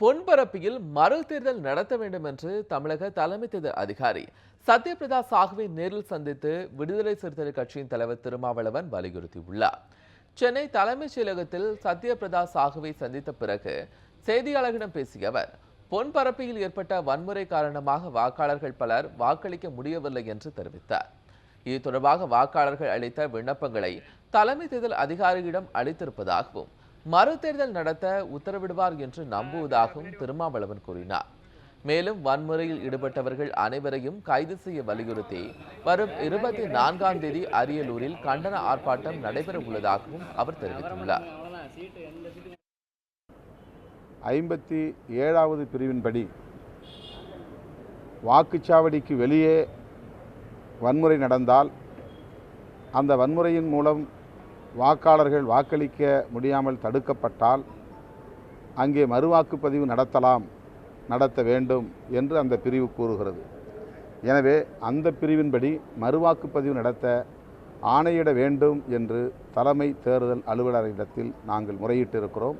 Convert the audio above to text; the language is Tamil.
பொன்பரப்பியில் மறு தேர்தல் நடத்த வேண்டும் என்று தமிழக தலைமை தேர்தல் அதிகாரி சத்யபிரதா சாகுவை நேரில் சந்தித்து விடுதலை சிறுத்தைகள் கட்சியின் தலைவர் திருமாவளவன் வலியுறுத்தியுள்ளார். சென்னை தலைமைச் செயலகத்தில் சத்யபிரதா சாகுவை சந்தித்த பிறகு செய்தியாளர்களிடம் பேசிய அவர் பொன்பரப்பியில் ஏற்பட்ட வன்முறை காரணமாக வாக்காளர்கள் பலர் வாக்களிக்க முடியவில்லை என்று தெரிவித்தார். இது தொடர்பாக வாக்காளர்கள் அளித்த விண்ணப்பங்களை தலைமை தேர்தல் அதிகாரியிடம் அளித்திருப்பதாகவும் மறுதேர்தல் நடத்த உத்தரவிடுவார் என்று நம்புவதாகவும் திருமாவளவன் கூறினார். மேலும் வன்முறையில் ஈடுபட்டவர்கள் அனைவரையும் கைது செய்ய வலியுறுத்தி வரும் இருபத்தி நான்காம் தேதி அரியலூரில் கண்டன ஆர்ப்பாட்டம் நடைபெற உள்ளதாகவும் அவர் தெரிவித்துள்ளார். ஐம்பத்தி ஏழாவது பிரிவின்படி வாக்குச்சாவடிக்கு வெளியே வன்முறை நடந்தால் அந்த வன்முறையின் மூலம் வாக்காளர்கள் வாக்களிக்க முடியாமல் தடுக்கப்பட்டால் அங்கே மறுவாக்குப்பதிவு நடத்தலாம் நடத்த வேண்டும் என்று அந்த பிரிவு கூறுகிறது. எனவே அந்த பிரிவின்படி மறுவாக்குப்பதிவு நடத்த ஆணையிட வேண்டும் என்று தலைமை தேர்தல் அலுவலரிடத்தில் நாங்கள் முறையிட்டிருக்கிறோம்.